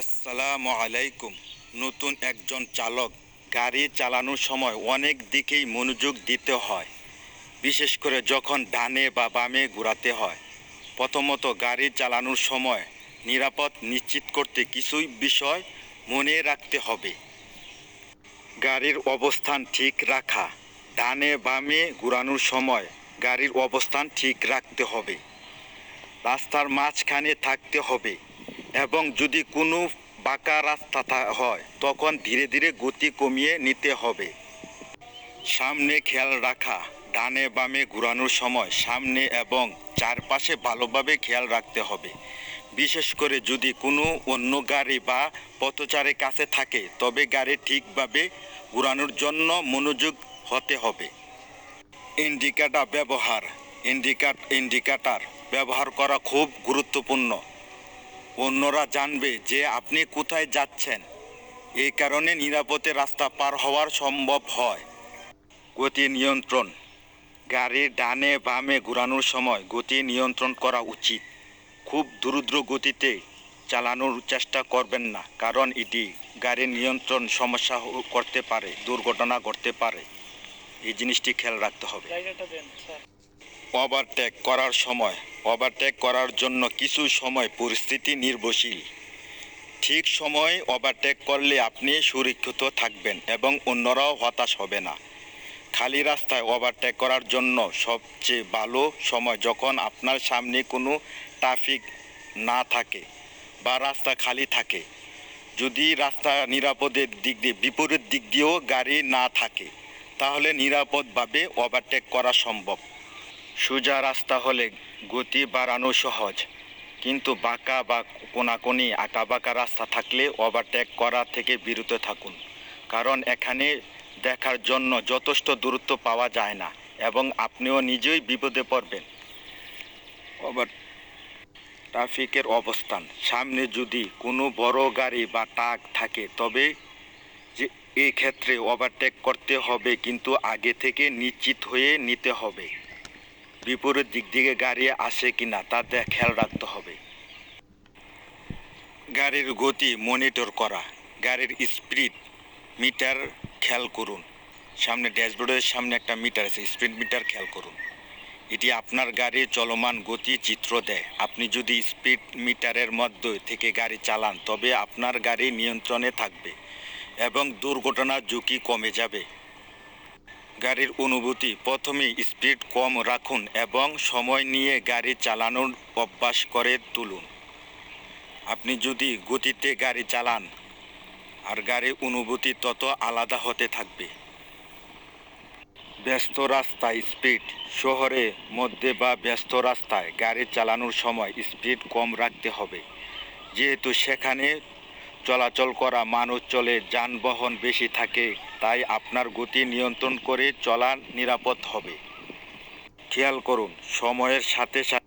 আসসালামু আলাইকুম। নতুন একজন চালক গাড়ি চালানোর সময় অনেক দিকেই মনোযোগ দিতে হয়, বিশেষ করে যখন ডানে বা বামে ঘোরাতে হয়। প্রথমত গাড়ি চালানোর সময় নিরাপদ নিশ্চিত করতে কিছুই বিষয় মনে রাখতে হবে। গাড়ির অবস্থান ঠিক রাখা, ডানে বামে ঘোরানোর সময় গাড়ির অবস্থান ঠিক রাখতে হবে। রাস্তার মাঝখানে থাকতে হবে। এবং যদি কোনো বাঁকা রাস্তা হয়, তখন ধীরে ধীরে গতি কমিয়ে নিতে হবে। সামনে খেয়াল রাখা, ডানে বামে ঘোরানোর সময় সামনে এবং চারপাশে ভালোভাবে খেয়াল রাখতে হবে। বিশেষ করে যদি কোনো অন্য গাড়ি বা পথচারের কাছে থাকে, তবে গাড়ি ঠিকভাবে ঘোরানোর জন্য মনোযোগ হতে হবে। ইন্ডিকেটার ব্যবহার, ইন্ডিকাট, ইন্ডিকেটার ব্যবহার করা খুব গুরুত্বপূর্ণ। অন্যরা জানবে যে আপনি কোথায় যাচ্ছেন। এই কারণে নিরাপদে রাস্তা পার হওয়ার সম্ভব হয়। গতি নিয়ন্ত্রণ। গাড়ির ডানে বামে ঘোরানোর সময় গতি নিয়ন্ত্রণ করা উচিত। খুব দ্রুত গতিতে চালানোর চেষ্টা করবেন না, কারণ এটি গাড়ির নিয়ন্ত্রণ সমস্যা করতে পারে, দুর্ঘটনা ঘটতে পারে। এই জিনিসটি খেয়াল রাখতে হবে। ওভারটেক করার সময়, ওভারটেক করার জন্য কিছু সময় পরিস্থিতি নির্ভরশীল। ঠিক সময় ওভারটেক করলে আপনি সুরক্ষিত থাকবেন এবং অন্যরাও হতাশ হবে না। খালি রাস্তায় ওভারটেক করার জন্য সবচেয়ে ভালো সময় যখন আপনার সামনে কোনো ট্রাফিক না থাকে বা রাস্তা খালি থাকে। যদি রাস্তা নিরাপদের দিক দিয়ে, বিপরীত দিক দিয়েও গাড়ি না থাকে, তাহলে নিরাপদভাবে ওভারটেক করা সম্ভব। সোজা রাস্তা হলে গতি বাড়ানো সহজ, কিন্তু বাঁকা বা কোনাকুনি আঁকা বাঁকা রাস্তা থাকলে ওভারটেক করা থেকে বিরত থাকুন, কারণ এখানে দেখার জন্য যথেষ্ট দূরত্ব পাওয়া যায় না এবং আপনিও নিজেই বিপদে পড়বেন। ওভার ট্রাফিকের অবস্থান, সামনে যদি কোনো বড় গাড়ি বা ট্রাক থাকে, তবে যে এই ক্ষেত্রে ওভারটেক করতে হবে, কিন্তু আগে থেকে নিশ্চিত হয়ে নিতে হবে। বিপরীত দিক থেকে গাড়ি আসে কিনা তা দে- খেয়াল রাখতে হবে। গাড়ির গতি মনিটর করা, গাড়ির স্পিড মিটার খেয়াল করুন। সামনে ড্যাশবোর্ডের সামনে একটা মিটার আছে, স্পিড মিটার খেয়াল করুন। এটি আপনার গাড়ির চলমান গতি চিত্র দেয়। আপনি যদি স্পিড মিটারের মধ্যে থেকে গাড়ি চালান, তবে আপনার গাড়ি নিয়ন্ত্রণে থাকবে এবং দুর্ঘটনার ঝুঁকি কমে যাবে। গাড়ির অনুভূতি প্রথমে স্পিড কম রাখুন এবং সময় নিয়ে গাড়ি চালানোর অভ্যাস করে তুলুন। আপনি যদি গতিতে গাড়ি চালান, আর গাড়ির অনুভূতি তত আলাদা হতে থাকবে। ব্যস্ত রাস্তায় স্পিড, শহরে মধ্যে বা ব্যস্ত রাস্তায় গাড়ি চালানোর সময় স্পিড কম রাখতে হবে। যেহেতু সেখানে চলাচল করা মানুষ চলে, যানবাহন বেশি থাকে তাই আপনার গতি নিয়ন্ত্রণ করে চলা নিরাপদ হবে। খেয়াল করুন সময়ের সাথে সাথে